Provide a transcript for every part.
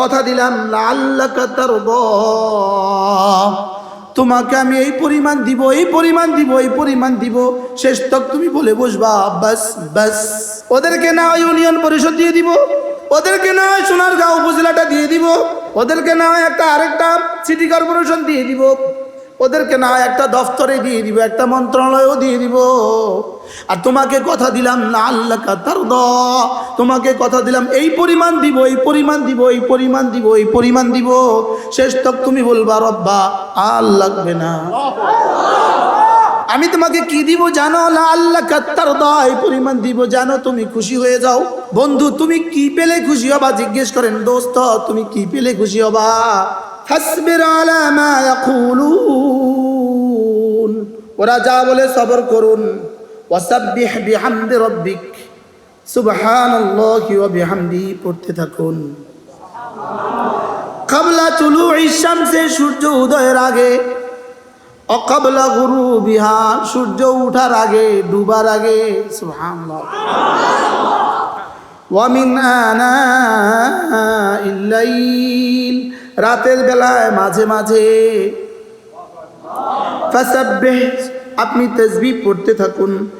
কথা দিলাম লাল্লাকাতার তোমাকে আমি এই পরিমাণ দিব, এই পরিমাণ দিব, এই পরিমাণ দিব। শেষ তক তুমি বলে বসবা, বাস বাস। ওদেরকে না ইউনিয়ন পরিষদ দিয়ে দিব, ওদেরকে না সোনারগাঁও উপজেলাটা দিয়ে দিব, ওদেরকে না একটা আরেকটা সিটি কর্পোরেশন দিয়ে দিব। ওদেরকে না একটা দফতরে দিয়ে দিব, একটা মন্ত্রণালয়ও দিয়ে দিব। আর তোমাকে কথা দিলাম না আল্লাহ কাতার দ তোমাকে কথা দিলাম, এই পরিমাণ দিব, এই পরিমাণ দিব, এই পরিমাণ দিব, এই পরিমাণ দিব। শেষ তক তুমি বলবা, রব্বা, আর লাগবে না। আমি তোমাকে কি দিব জানো? না আল্লাহ কাত্তার এই পরিমাণ দিব জানো, তুমি খুশি হয়ে যাও। বন্ধু, তুমি কি পেলে খুশি হবা? জিজ্ঞেস করেন, দোস্ত, তুমি কি পেলে খুশি হবা? হাসবির আলা মা ইয়াকুলুন। ওরা যা বলে সবর করুন। ওয়াসাব্বিহ বিহামদি রাব্বিক। সুবহানাল্লাহি ওয়া বিহামদিহি পড়তে থাকুন। কাবলা তুলু শামসে, সূর্য উদয়ের আগে। অকাবলা গুরু বিহার সূর্য উঠার আগে, ডুবার আগে। সুবহানাল্লাহ। ওয়ামিন আনা ইল্লাইল। রাতের বেলায় মাঝে মাঝে। আপনি তাসবিহ পড়তে থাকুন।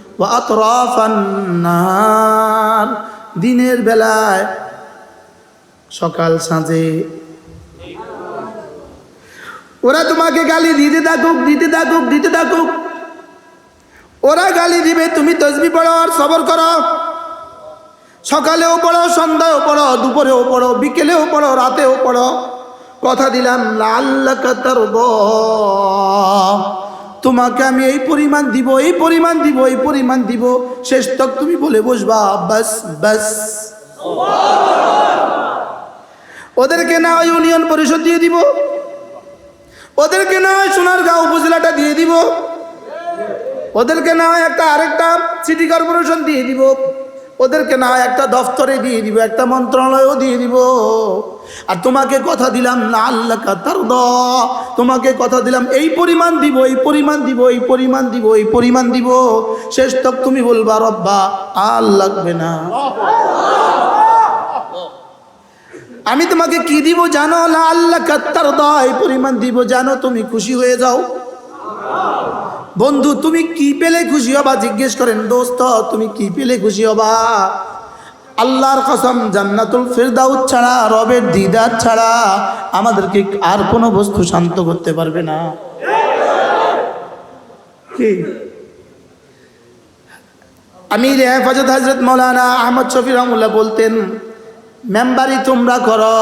দিনের বেলায় সকাল সাঁঝে। ওরা তোমাকে গালি দিতে থাকুক দিতে থাকুক দিতে থাকুক। ওরা গালি দিবে, তুমি তসবি পড়ো আর সবর করো। সকালেও পড়ো সন্ধ্যায়ও পড়ো, দুপুরেও পড়ো, বিকেলেও পড়ো, রাতেও পড়ো। কথা দিলাম তোমাকে আমি এই পরিমাণ দিব, এই পরিমাণ দিব, এই পরিমাণ দিব। শেষ তক তুমি বলে বসবা, বাস বাস। ওদেরকে না হয় ইউনিয়ন পরিষদ দিয়ে দিব। ওদেরকে না হয় সোনারগাঁও উপজেলাটা দিয়ে দিব। ওদেরকে না হয় একটা আরেকটা সিটি কর্পোরেশন দিয়ে দিব। ওদেরকে না হয় একটা দফতরে দিয়ে দিব, একটা মন্ত্রণালয়ও দিয়ে দিব। আর তোমাকে কথা দিলাম না আল্লাহ কাতার দ তোমাকে কথা দিলাম, এই পরিমাণ দিব, এই পরিমাণ দিব, এই পরিমাণ দিব, এই পরিমাণ দিব। শেষ তক তুমি বলবা, রব্বা, আর লাগবে না। আমি তোমাকে কি দিব জানো? না আল্লাহ কাত্তার দয় পরিমাণ দিব জানো, তুমি খুশি হয়ে যাও। বন্ধু, তুমি কি পেলে খুশি হবা? জিজ্ঞেস করেন, দোস্ত, তুমি কি পেলে খুশি হবা? আল্লাহর কসম, জান্নাতুল ফেরদাউদ ছাড়া, রবের দিদার ছাড়া আমাদেরকে আর কোনো বস্তু শান্ত করতে পারবে না। কি? আমির হেফাজত হজরত মৌলানা আহমদ শফি রহমুল্লাহ বলতেন, মেম্বারি তোমরা করো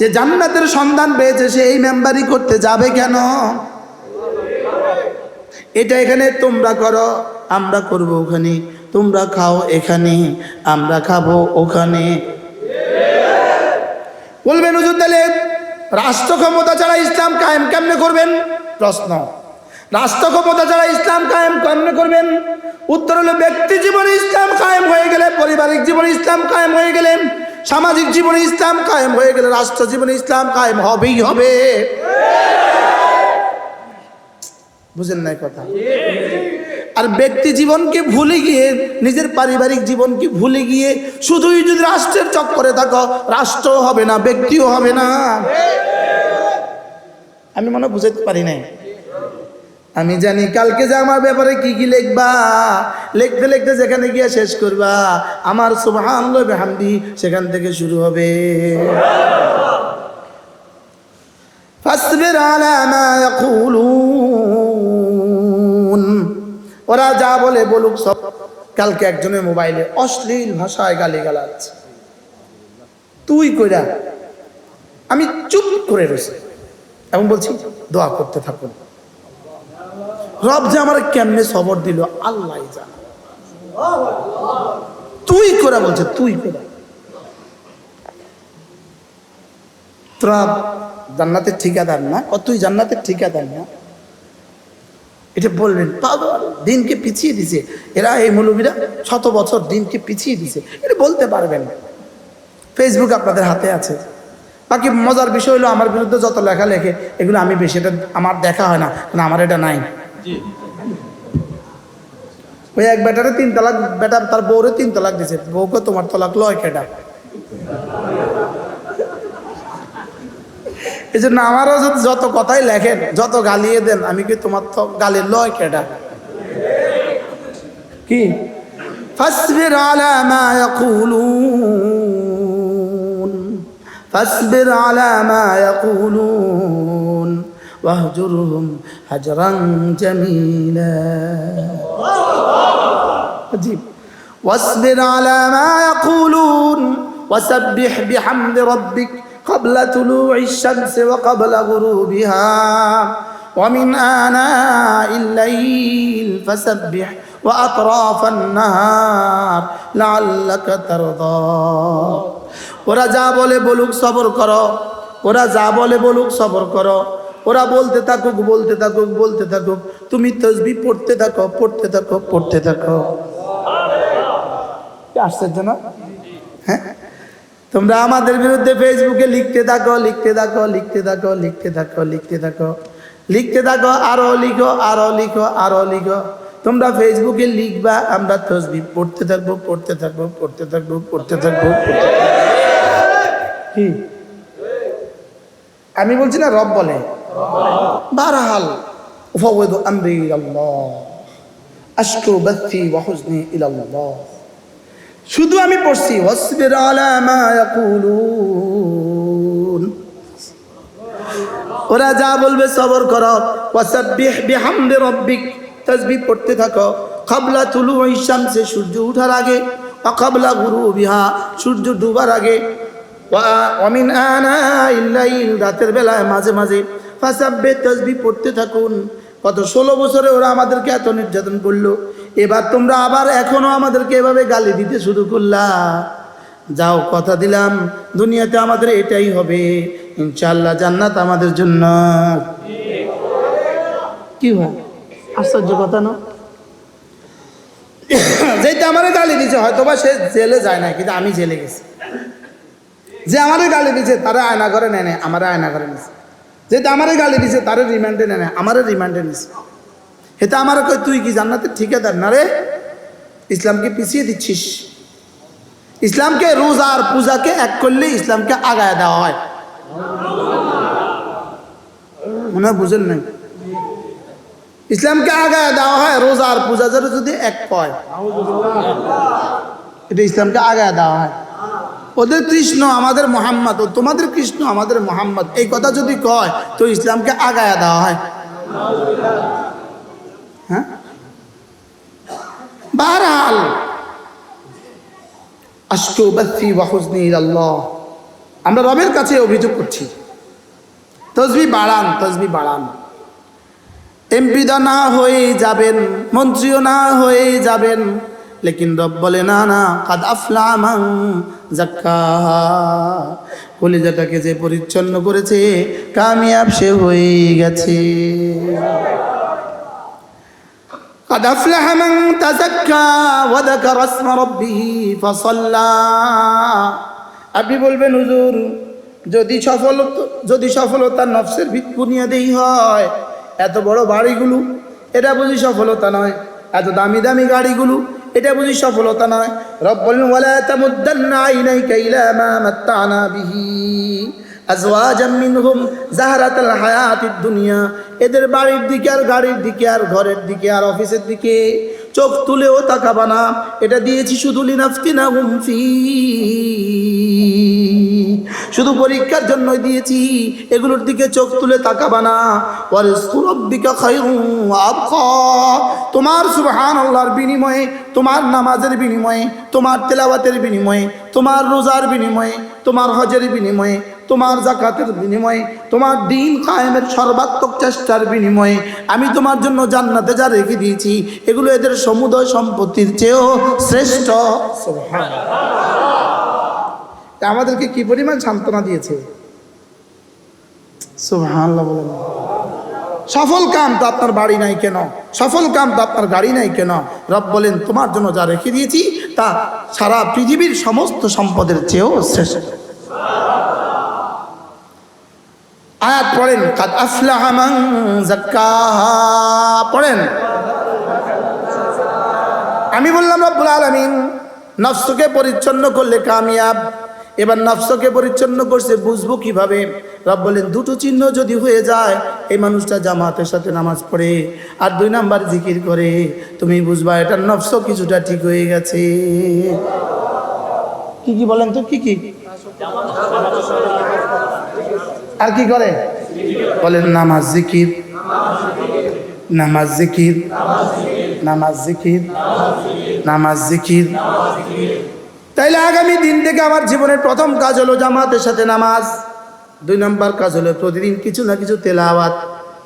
যে জান্নাতের সন্ধান পেয়েছে, সে এই মেম্বারি করতে যাবে কেন? এটা এখানে তোমরা করো, আমরা করব ওখানে। তোমরা খাও এখানে, আমরা খাব ওখানে। বলবেন হুজুর, তাহলে রাষ্ট্র ক্ষমতা ছাড়া ইসলাম কায়েম কেমনে করবেন? প্রশ্ন। রাষ্ট্র ক্ষমতা ছাড়া ইসলাম কায়েম কেমনে করবেন? উত্তর হলো, ব্যক্তি জীবনে ইসলাম কায়েম হয়ে গেলে, পারিবারিক জীবনে ইসলাম কায়েম হয়ে গেলে, সামাজিক জীবনে ইসলাম কায়েম হয়ে গেলে, রাষ্ট্র জীবনে ইসলাম কায়েম হবেই হবে। বুঝেন নাই কথা। আর ব্যক্তি জীবনকে ভুলে গিয়ে, নিজের পারিবারিক জীবনকে ভুলে গিয়ে শুধুই যদি রাষ্ট্রের চক্করে থাকো রাষ্ট্র হবে না, ব্যক্তিও হবে না। আমি মনে বুঝাতে পারি নাই। আমি জানি কালকে যে আমার ব্যাপারে কি কি লিখবা, লিখতে লিখতে যেখানে গিয়ে শেষ করবা, আমার সুবহান সেখান থেকে শুরু হবে। ফাসবির আলা মা ইয়াকুলুন। ওরা যা বলে বলুক সব। কালকে একজনের মোবাইলে অশ্লীল ভাষায় গালি গালাচ্ছে তুই কইরা আমি চুপ করে রয়েছি এবং বলছি, দোয়া করতে থাকুন। রব যে আমার কেমনে সবর দিল আল্লাহ তুই করে বলছে, তুই করে তোরা জান্নাতের ঠিকাদার না? ও তুই জান্নাতের ঠিকাদার না? এটা বলবেন, পাগল। দিনকে পিছিয়ে দিছে। এরা এই মৌলবীরা শত বছর দিনকে পিছিয়ে দিছে। এটা বলতে পারবেন ফেসবুক আপনাদের হাতে আছে। বাকি মজার বিষয় হলো আমার বিরুদ্ধে যত লেখা লেখে এগুলো আমি বেশি এটা আমার দেখা হয় না কারণ আমার এটা নাই। ওই এক বেটারে তিন তালাক বেটা তার বউরে তিন তালাক দিছে। বউকে তোমার তলাক লয় কেটা এই জন্য আমারও যত কথাই লেখেন যত গালিয়ে দেন আমি কি তোমার তো গালি লয় কেটা কি فاصبر على ما يقولون. فاصبر على ما يقولون. واهجرهم هجرا جميلا. عجيب. واصبر على ما يقولون. وسبح بحمد ربك قبل طلوع الشمس وقبل غروبها. ومن آناء الليل فسبح وأطراف النهار لعلك ترضى ওরা যা বলে বলুক সবর করো ওরা যা বলে বলুক সবর করো ওরা বলতে থাকুক বলতে থাকুক বলতে থাকুক তুমি তসবি পড়তে থাকো পড়তে থাকো পড়তে থাকো কি আশ্চর্য না হ্যাঁ তোমরা আমাদের বিরুদ্ধে ফেসবুকে লিখতে থাকো লিখতে থাকো লিখতে থাকো লিখতে থাকো লিখতে থাকো লিখতে থাকো, আরও লিখো আরও লিখো আরও লিখো। তোমরা ফেসবুকে লিখবা, আমরা তসবি পড়তে থাকব পড়তে থাকব পড়তে থাকব পড়তে থাকব কি? আমি বলছি না, রব বলে। বারহাল। উফাওয়াদু আমরি ইলাল্লাহ। আশকু বাথি ওয়া হুজনি ইলাল্লাহ। শুধু আমি পড়ছি, ওয়াসবির আলা মা ইয়াকুলুন। ওরা যা বলবে সবর করো। ওয়াসাব্বিহ পড়তে থাকো। কাবলা তুলুই শামসে, সূর্য ওঠার আগে। ওয়া গুরু গুরুবিহা, সূর্য ডুবার আগে। আনাইল লাইল, রাতের বেলায় মাঝে মাঝে। ফাসাব্বিহ তাসবিহ পড়তে থাকুন। কত ষোলো বছরে ওরা আমাদেরকে এত নির্যাতন করল। এবার তোমরা আবার এখনও আমাদেরকে এভাবে গালি দিতে শুরু করলা। যাও কথা দিলাম দুনিয়াতে আমাদের এটাই হবে। ইনশাল্লাহ জান্নাত আমাদের জন্য। কি হয় আশ্চর্য কথা না? যেটা আমারে গালি দিছে হয়তো বা সে জেলে যায় না কিন্তু আমি জেলে গেছি। যে আমারে গালি দিছে তারা আয়না করে নেয় নেয় আমারে আয়না করে নিছে। যেটা আমারে গালি দিছে তারে রিমান্ডে নেয় নেয় আমারে রিমান্ডে নিছে। এটা আমার কই তুই কি জান্নাতের ঠিকাদার না রে? ইসলামকে পিছিয়ে দিচ্ছিস? ইসলামকে রোজা আর পূজাকে এক করলে ইসলামকে আগায় দেওয়া হয় মনে হয় বুঝেন নাই ইসলামকে আগায় দেওয়া হয় রোজা আর পূজা যারা যদি এক কয় এটা ইসলামকে আগায় দেওয়া হয় ওদের কৃষ্ণ আমাদের মোহাম্মদ ও তোমাদের কৃষ্ণ আমাদের মোহাম্মদ এই কথা যদি কয় তো ইসলামকে আগায় দেওয়া হয় হ্যাঁ বাহরহাল আষ্টু বাসি ওয়াহুজনি আল্লাহ আমরা রবের কাছে অভিযোগ করছি। তসবি বাড়ান তসবি বাড়ান। এমপিদা না হয়ে যাবেন, মন্ত্রীও না হয়ে যাবেন, লেকিন রব বলে, না না, কাদ আফলামাং জাক্কা কলিজাটাকে যে পরিচ্ছন্ন করেছে, কামিয়াব সে হয়ে গেছে। قد أفلح من تزكى وذكر اسم ربه فصلى আপনি বলবেন হুজুর যদি সফলতা যদি সফলতা নফসের ভিত বুনিয়াদেই হয় এত বড় বাড়িগুলো এটা বুঝি সফলতা নয় এত দামি দামি গাড়িগুলো এটা বুঝি সফলতা নয় রব বলেন ওয়ালা তামুদ্দান্না আইনাইকা ইলা মা মাত্তানা বিহি আজওয়াজাম মিনহুম জাহরাতাল হায়াতিদ দুনিয়া। এদের বাড়ির দিকে আর গাড়ির দিকে আর ঘরের দিকে আর অফিসের দিকে চোখ তুলেও তাকাবা না। এটা দিয়েছি শুধু লিনাফতিনা হুম ফি। শুধু পরীক্ষার জন্য দিয়েছি, এগুলোর দিকে চোখ তুলে তাকাবা না। ওয়ারিজকু রাব্বিকা খায়রুন ওয়া আবকা। তোমার বিনিময়ে, তোমার নামাজের বিনিময়ে, তোমার তেলাওয়াতের বিনিময়ে, তোমার রোজার বিনিময়ে, তোমার হজের বিনিময়ে তোমার জাকাতের বিনিময়ে, তোমার দিন কায়েমের সর্বাত্মক চেষ্টার বিনিময়ে আমি তোমার জন্য জান্নাতে যা রেখে দিয়েছি, এগুলো এদের সমুদয় সম্পত্তির চেয়েও শ্রেষ্ঠ। আমাদেরকে কি পরিমাণ সান্ত্বনা দিয়েছে? সফল কাম তো আপনার বাড়ি নাই কেন? সফল কাম তো আপনার গাড়ি নাই কেন? রব বলেন, তোমার জন্য যা রেখে দিয়েছি, তা সারা পৃথিবীর সমস্ত সম্পদের চেয়েও শ্রেষ্ঠ। আয়াত পড়েন, কাদ আফলাহা মান যাক্কাহা। পড়েন। আমি বললাম, রব্বুল আলমিন, নফসকে পরিচ্ছন্ন করলে কামিয়াব। এবার নফসকে পরিচ্ছন্ন করছে, বুঝব কীভাবে? রব বলেন দুটো চিহ্ন যদি হয়ে যায়, এই মানুষটা জামাতের সাথে নামাজ পড়ে আর দুই নাম্বার জিকির করে। তুমি বুঝবা এটা নফস কিছুটা ঠিক হয়ে গেছে। কি কি বলেন তো, কি কি? আর কি করে? বলেন নামাজ জিকির। নামাজ জিকির। নামাজ জিকির। নামাজ জিকির। তাইলে আগামী দিন থেকে আমার জীবনের প্রথম কাজ হলো জামাতের সাথে নামাজ। দুই নম্বর কাজ হলো প্রতিদিন কিছু না কিছু তেলাওয়াত।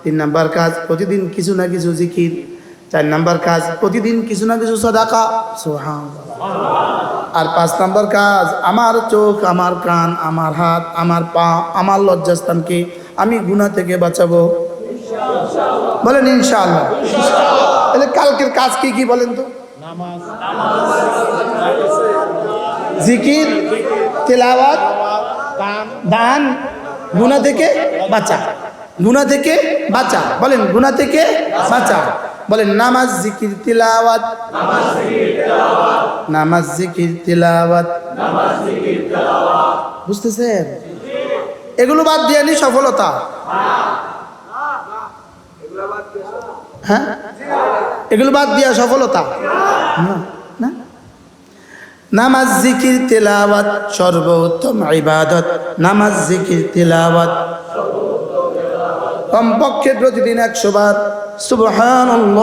তিন নম্বর কাজ, প্রতিদিন কিছু না কিছু জিকির। চার নম্বর কাজ, প্রতিদিন কিছু না কিছু সদাকা। সোহান আর পাঁচ নম্বর কাজ, আমার চোখ, আমার কান, আমার হাত, আমার পা, আমার লজ্জাস্থানকে আমি গুণা থেকে বাঁচাবো? বলেন ইনশাআল্লাহ। তাহলে কালকের কাজ কি কি বলেন তো? জিকির, তেলাওয়াত, দান গুণা থেকে বাঁচা। গুণা থেকে বাঁচা। বলেন গুণা থেকে বাঁচা। বলেন নামাজ জিকির তিলাওয়াত। নামাজ জিকির তিলাওয়াত। বুঝতেছেন? এগুলো বাদ দিয়ে নি সফলতা। হ্যাঁ? এগুলো বাদ দিয়া সফলতা। না, নামাজ জিকির তেলাওয়াত সর্বোত্তম ইবাদত। নামাজ জিকির তেলাওয়াত। কমপক্ষে প্রতিদিন একশো বার। সুবহান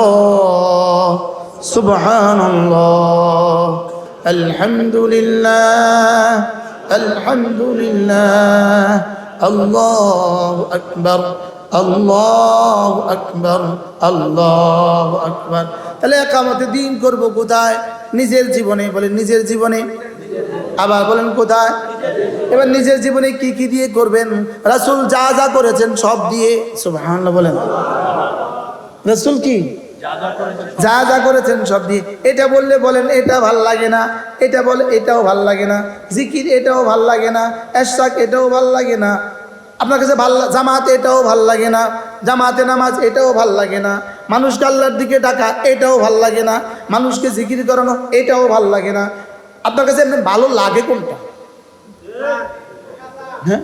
সুবহান আলহামদুলিল্লাহ আলহামদুলিল্লাহ, আল্লাহ আকবর আল্লাহ আকবর আল্লাহ আকবর। তাহলে একামতে দিন করব কোথায়? নিজের জীবনে, বলেন নিজের জীবনে। আবার বলেন কোথায়? এবার নিজের জীবনে কি কি দিয়ে করবেন? রাসুল যা যা করেছেন সব দিয়ে, সুবহানাল্লাহ বলেন। রাসুল কি? যা যা করেছেন সব দিয়ে। এটা বললে বলেন, এটা ভালো লাগে না। এটা বলে, এটাও ভালো লাগে না। জিকির, এটাও ভালো লাগে না। এশাক, এটাও ভালো লাগে না। আপনার কাছে ভালো জামাতে, এটাও ভালো লাগে না। জামাতে নামাজ, এটাও ভালো লাগে না। মানুষকে আল্লাহর দিকে ডাকা, এটাও ভালো লাগে না। মানুষকে জিকির করানো, এটাও ভালো লাগে না। আপনার কাছে ভালো লাগে কোনটা? হ্যাঁ?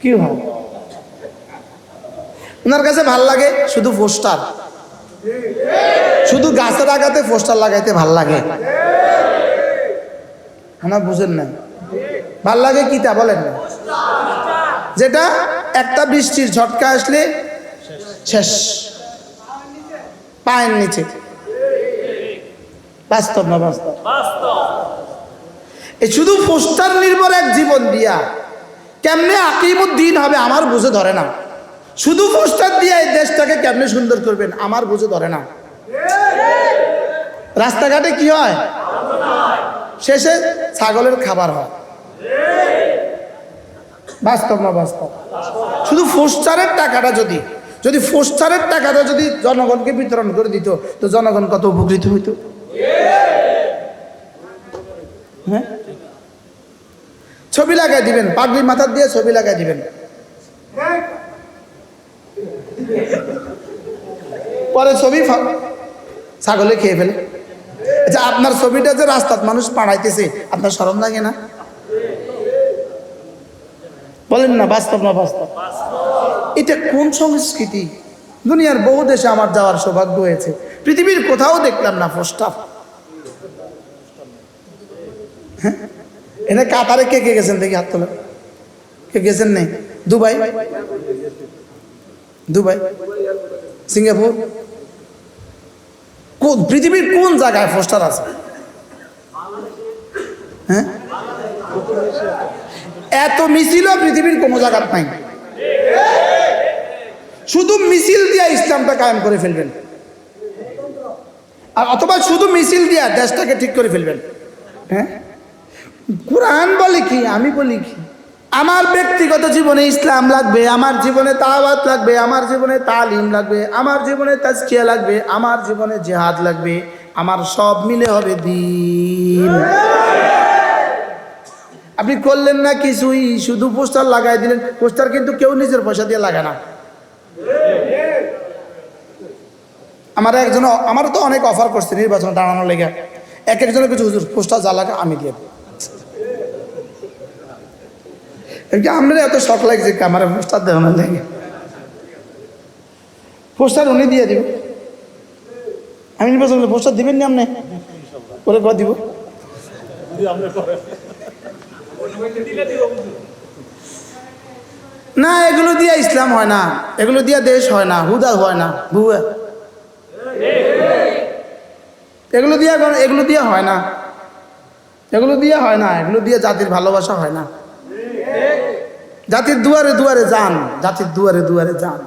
কি ভাব? ওনার কাছে ভালো লাগে শুধু পোস্টার। শুধু গাছের আগাতে পোস্টার লাগাইতে ভালো লাগে। হ্যাঁ বুঝেন না ভালো লাগে কিটা বলেন না। যেটা একটা বৃষ্টির ঝটকা আসলে শেষ। পায়ের নিচে। বাস্তব না বাস্তব? এই শুধু পোস্টার নির্ভর এক জীবন দিয়া। কেমনে আকিমুদ্দিন হবে আমার বুঝে ধরে না। শুধু পোস্টার দিয়ে এই দেশটাকে কেমনে সুন্দর করবেন আমার বুঝে ধরে না। রাস্তাঘাটে কি হয়? শেষে ছাগলের খাবার হয়। বাস্তব না বাস্তব? শুধু পোস্টারের টাকাটা যদি যদি পোস্টারের টাকাটা যদি জনগণকে বিতরণ করে দিত, তো জনগণ কত উপকৃত হইত? হ্যাঁ? ছবি লাগাই দিবেন পাগড়ি মাথার দিয়ে ছবি লাগাই দিবেন। পরে ছবি ছাগলে খেয়ে ফেলে। আচ্ছা আপনার ছবিটা যে রাস্তাত মানুষ পাড়াইতেছে, আপনার সরম লাগে না? বলেন না, বাস্তব না বাস্তব? এটা কোন সংস্কৃতি? দুনিয়ার বহু দেশে আমার যাওয়ার সৌভাগ্য হয়েছে। পৃথিবীর কোথাও দেখলাম না পোস্টার হ্যাঁ? এটা কাতারে কে কে গেছেন দেখি হাত তোলা। কে গেছেন নেই দুবাই? দুবাই? সিঙ্গাপুর? কোন পৃথিবীর কোন জায়গায় পোস্টার আছে? হ্যাঁ? এত মিছিলও পৃথিবীর কোনো জায়গার নাই। শুধু মিছিল দিয়া ইসলামটা কায়েম করে ফেলবেন। আর অথবা শুধু মিছিল দিয়া দেশটাকে ঠিক করে ফেলবেন। হ্যাঁ? কোরআন বলে কি, আমি বলি কি? আমার ব্যক্তিগত জীবনে ইসলাম লাগবে, আমার জীবনে তাওয়াত লাগবে, আমার জীবনে তালিম লাগবে, আমার জীবনে তাজকিয়া লাগবে, আমার জীবনে জেহাদ লাগবে, আমার সব মিলে হবে দিন। আপনি করলেন না কিছুই, শুধু পোস্টার লাগাই দিলেন, পোস্টার কিন্তু কেউ নিজের পয়সা দিয়ে লাগে না। আমার একজন, আমারও তো অনেক অফার করছে নির্বাচন দাঁড়ানোর লেগে। এক একজনের কিছু পোস্টার যা লাগে আমি দিয়ে দেবো। আমরা এত শখ লাগছে আমার পোস্টার দেওয়ানোর লেগে? পোস্টার উনি দিয়ে দিব। আমি নির্বাচন করলে পোস্টার দিবেন না আপনি? কর দিব। না, এগুলো দিয়ে ইসলাম হয় না। এগুলো দিয়ে দেশ হয় না, হুদা হয় না, ভুয়া। এগুলো দিয়ে এগুলো দিয়ে হয় না। এগুলো দিয়ে হয় না, এগুলো দিয়ে জাতির ভালোবাসা হয় না। জাতির দুয়ারে দুয়ারে যান, জাতির দুয়ারে দুয়ারে যান।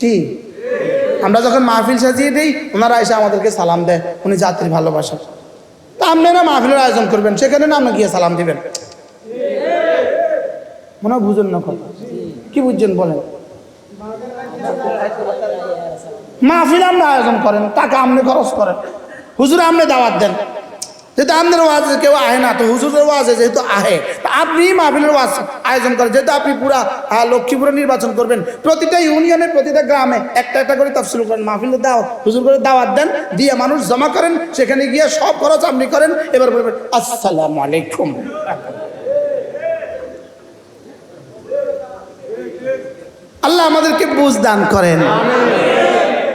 কি? আমরা যখন মাহফিল সাজিয়ে দিই, ওনারা এসে আমাদেরকে সালাম দেয়, উনি জাতির ভালোবাসা। তা আপনারা মাহফিলের আয়োজন করবেন, সেখানে না আপনি গিয়ে সালাম দিবেন? মনে হয় বুঝেন না কথা। কি বুঝছেন বলেন? মাহফিল আপনি আয়োজন করেন, টাকা আপনি খরচ করেন। হুজুর, আপনি দাওয়াত দেন। যেহেতু আপনার ওয়াজে কেউ আহে না, তো হুজুরের ওয়াজে যেহেতু আহে আপনি মাহফিলের ওয়াজ আয়োজন করেন। যেহেতু আপনি পুরা লক্ষ্মীপুরে নির্বাচন করবেন, প্রতিটা ইউনিয়নে, প্রতিটা গ্রামে একটা একটা করে তফসিল করেন। মাহফিলের দাও, হুজুর করে দাওয়াত দেন, দিয়ে মানুষ জমা করেন, সেখানে গিয়ে সব খরচ আপনি করেন, এবার বলবেন, আসসালামু আলাইকুম। আল্লাহ আমাদেরকে বুঝ দান করেন।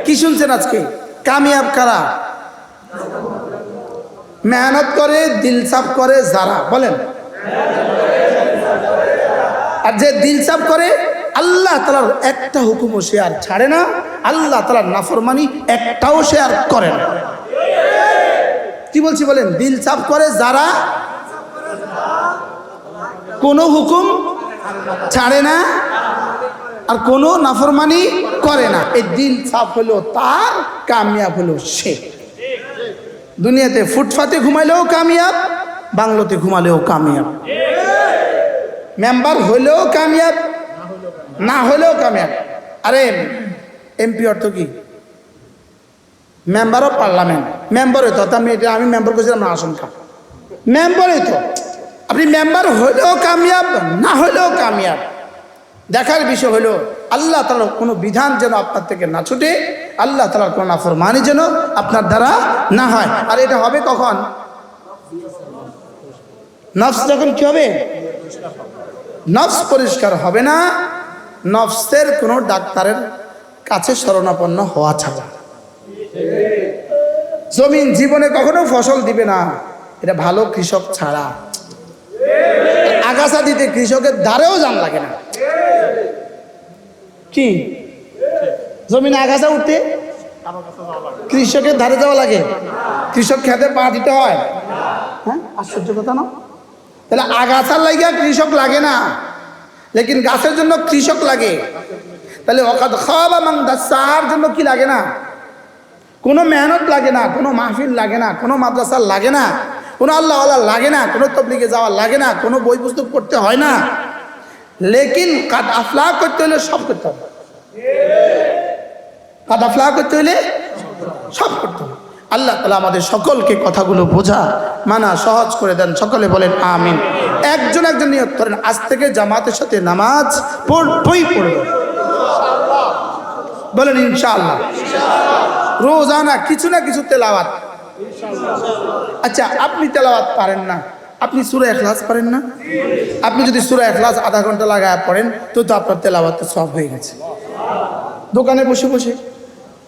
কি শুনছেন আজকে? কামিয়াব কারা? মেহনত করে, দিল সাফ করে যারা, বলেন। আর যে দিল সাফ করে, আল্লাহ তালার একটা হুকুমও সে আর ছাড়ে না, আল্লাহ তালার নাফরমানি একটাও সে আর করে না। কি বলছি বলেন? দিল সাফ করে যারা, কোনো হুকুম ছাড়ে না আর কোনো নাফরমানি করে না। এই দিল সাফ হলো তার, কামিয়াব হলো সে। দুনিয়াতে ফুটফাতে ঘুমাইলেও কামিয়াব, বাংলোতে ঘুমালেও কামিয়াব। মেম্বার হইলেও কামিয়াব, না হইলেও কামিয়াব। আরে, এমপি অর্থ কি? Member of parliament. মেম্বারই তো, তা আমি এটা, আমি মেম্বার করছিলাম না, আশঙ্কা। মেম্বারই তো। আপনি মেম্বার হইলেও কামিয়াব, না হইলেও কামিয়াব। দেখার বিষয় হলো আল্লাহ তালার কোনো বিধান যেন আপনার থেকে না ছুটে আল্লাহ তালার কোনো নাফরমানি যেন আপনার দ্বারা না হয়। আর এটা হবে কখন? নফস যখন কি হবে? নফস পরিষ্কার হবে না। নফসের কোনো ডাক্তারের কাছে শরণাপন্ন হওয়া ছাড়া। জমিন জীবনে কখনো ফসল দিবে না। এটা ভালো কৃষক ছাড়া। আগাছা দিতে কৃষকের দ্বারেও জান লাগে না। কি? জমিনে আগাছা উঠতে কৃষকের ধারে যাওয়া লাগে। কৃষক খেতে পা দিতে হয়। হ্যাঁ? আশ্চর্য কথা না? তাহলে আগাছার লাগিয়া কৃষক লাগে না। লেকিন গাছের জন্য কৃষক লাগে। তাহলে অকাদ খাওয়া মাংদা চার জন্য কি লাগে না? কোনো মেহনত লাগে না, কোনো মাহফিল লাগে না, কোনো মাদ্রাসা লাগে না, কোনো আল্লাহ আল্লাহ লাগে না, কোনো তবলিগে যাওয়া লাগে না, কোনো বই পুস্তক পড়তে হয় না। লেকিন কাদ আফলা করতে হলে সব করতে হবে। কাদ আফলা করতে হলে সব করতে হবে। আল্লাহ তালা আমাদের সকলকে কথাগুলো বোঝা, মানা, সহজ করে দেন। সকলে বলেন, আমিন। একজন একজন নিয়োগ করেন। আজ থেকে জামাতের সাথে নামাজ পড়বই পড়ব। বলেন, ইনশাআল্লাহ। রোজানা কিছু না কিছু তেলাওয়াত। আচ্ছা আপনি তেলাওয়াত পারেন না। আপনি সুরা এখলাস পারেন না? আপনি যদি সুরা এখলাস আধা ঘণ্টা লাগায় পড়েন, তো তো আপনার তেলাওয়াত সব হয়ে গেছে। দোকানে বসে বসে।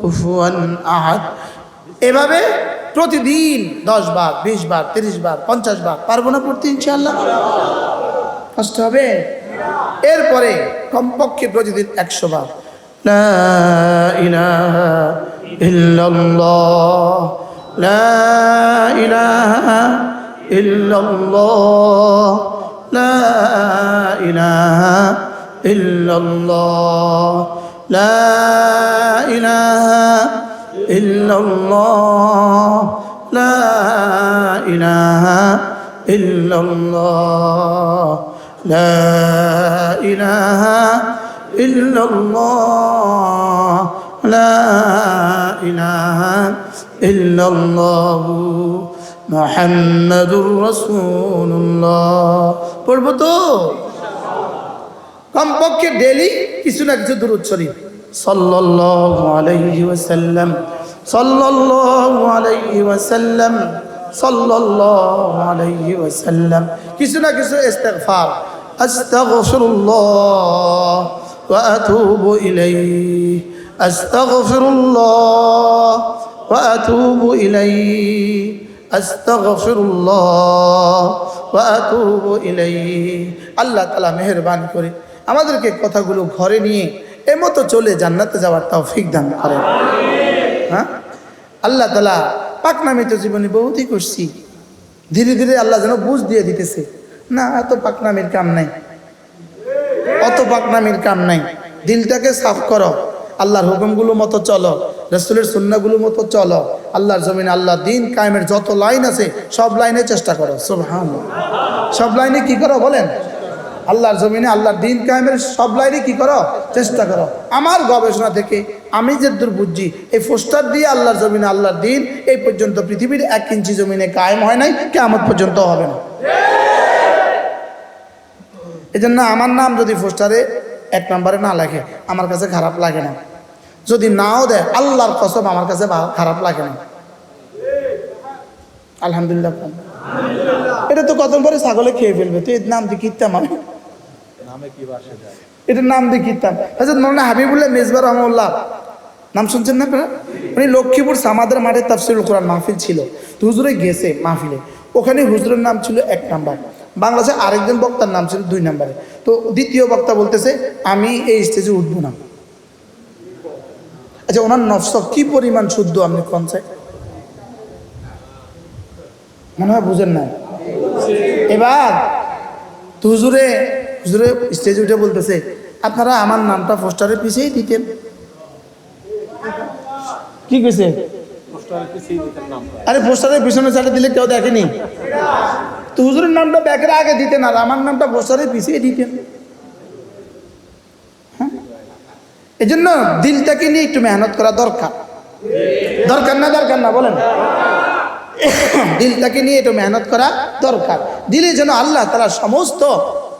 كفوا أحد এভাবে প্রতিদিন দশ বার বিশ বার তিরিশ বার পঞ্চাশ বার পারবো না পড়তে ইনশাল্লাহ কষ্ট হবে এরপরে কমপক্ষে প্রতিদিন একশো বার লা ইলাহা ইল্লাল্লাহ লা ইলাহা ইল্লাল্লাহ লা ইলাহা ইল্লাল্লাহ লা ইলাহা إلا الله لا إله إلا الله لا إله إلا الله لا إله إلا الله محمد رسول الله পড়বো তো কমপক্ষে ডেলি কিছু না কিছু দূরত শরীফ। সাল্লাল্লাহু আলাইহি ওয়াসাল্লাম সাল্লাল্লাহু আলাইহি ওয়াসাল্লাম সাল্লাল্লাহু আলাইহি ওয়াসাল্লাম। কিছু না কিছু ইস্তিগফার। আস্তাগফিরুল্লাহ ওয়া আতুবু ইলাইহি। আস্তাগফিরুল্লাহ ওয়া আতুবু ইলাইহি। আস্তাগফিরুল্লাহ ওয়া আতুবু ইলাইহি। আল্লাহ তাআলা মেহেরবানি করে আমাদেরকে কথাগুলো ঘরে নিয়ে এমতো চলে জান্নাতে যাওয়ার তৌফিক দান করেন। হ্যাঁ? আল্লাহ তাআলা পাকনামিত জীবনে বহুতই করছি। ধীরে ধীরে আল্লাহ যেন বুঝ দিয়ে দিতেছে। না, এত পাকনামির কাম নাই। অত পাকনামির কাম নাই। দিলটাকে সাফ করো। আল্লাহর হুকুমগুলো মতো চলো। রসুলের সুন্নাগুলো মতো চলো। আল্লাহর জমিন আল্লাহ দিন কায়েমের যত লাইন আছে, সব লাইনে চেষ্টা করো। সুবহান সব লাইনে কি করো বলেন? আল্লাহর জমিনে আল্লাহর দিন কায়েমের সব লাইনে কি করো? চেষ্টা করো। আমার গবেষণা থেকে আমি যে দূর বুঝছি, এই পোস্টার দিয়ে আল্লাহর জমিনে আল্লাহর দিন এই পর্যন্ত পৃথিবীর এক ইঞ্চি জমিনে কায়েম হয় নাই কেমন পর্যন্ত হবে না। এই জন্য আমার নাম যদি পোস্টারে এক নম্বরে না লেখে, আমার কাছে খারাপ লাগে না। যদি নাও দেয়, আল্লাহর কসম আমার কাছে খারাপ লাগে না। আলহামদুলিল্লাহ। এটা তো কত পরে ছাগলে খেয়ে ফেলবে তুই নাম কিনতাম আমি এটার নাম দিয়ে কিনতাম হাজর মৌলানা হাবিবুল্লাহ মেজবা রহমুল্লাহ নাম শুনছেন না উনি লক্ষ্মীপুর সামাদের মাঠে তাফসিরুল কোরআন মাহফিল ছিল। তো হুজুরে গেছে মাহফিলে। ওখানে হুজুরের নাম ছিল এক নাম্বার। বাংলাদেশে আরেকজন বক্তার নাম ছিল দুই নাম্বারে। তো দ্বিতীয় বক্তা বলতেছে, আমি এই স্টেজে উঠবো না। আচ্ছা ওনার নফস কি পরিমাণ শুদ্ধ আপনি কনসে মনে হয় বুঝেন না এবার হুজুরে হুজুরে স্টেজে উঠে বলতেছে আপনারা আমার নামটা পোস্টারে পিছিয়েই দিতেন। কি কইছে? আরে পোস্টারের পিছনে চালে দিলে কেউ দেখেনি। তো হুজুরের নামটা ব্যাকের আগে দিতেন আর আমার নামটা পোস্টারে পিছিয়ে দিতেন। হ্যাঁ? এই জন্য দিলটাকে নিয়ে একটু মেহনত করা দরকার। দরকার না দরকার না বলেন। দিলটাকে নিয়ে একটু মেহনত করা দরকার। দিলে যেন আল্লাহ তারা সমস্ত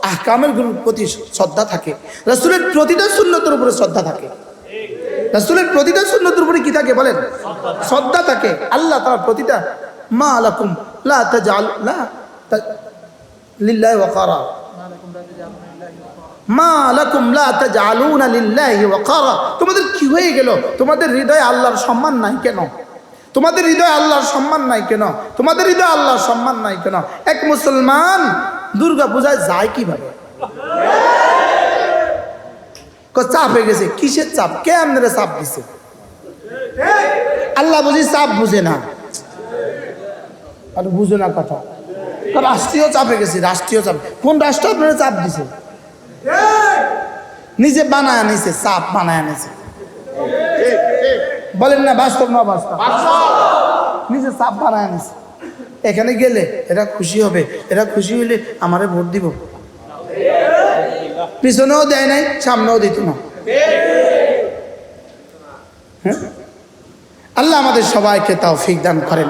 আহকামের প্রতি শ্রদ্ধা থাকে। রসুলের প্রতিটা শূন্যতের উপরে শ্রদ্ধা থাকে। রসুলের প্রতিটা শূন্যতের উপরে কি থাকে বলেন? শ্রদ্ধা থাকে। আল্লাহ তারা প্রতিটা, মা আলাকুম লা তাজাল লা লিল্লাহি ওয়াকারা। মা লাকুম লা তাজআলুনা লিল্লাহি ওয়াকারা। তোমাদের কি হয়ে গেল? তোমাদের হৃদয়ে আল্লাহর সম্মান নাই কেন? তোমাদের হৃদয়ে আল্লাহর সম্মান নাই কেন? তোমাদের হৃদয়ে আল্লাহর সম্মান নাই কেন? এক মুসলমান দুর্গা পূজায় যায় কীভাবে? চাপ হয়ে গেছে কিসের চাপ? কে আপনারা চাপ দিছে? আল্লাহ বুঝি চাপ বুঝে না। আর বুঝে না কথা। রাষ্ট্রীয় চাপে গেছি রাষ্ট্রীয় চাপ। কোন রাষ্ট্র আপনারা চাপ দিছে? নিজে বানায় আনিছে চাপ বানায় আনিছে। বলেন না বাস্তব না বাস্তব। নিজে চাপ বানায় আনিছে। এখানে গেলে এরা খুশি হবে। এরা খুশি হইলে আমারে ভোট দিব। পিছনেও দেয় নাই, সামনেও দিত না। হ্যাঁ? আল্লাহ আমাদের সবাইকে তাও ফিক দান করেন।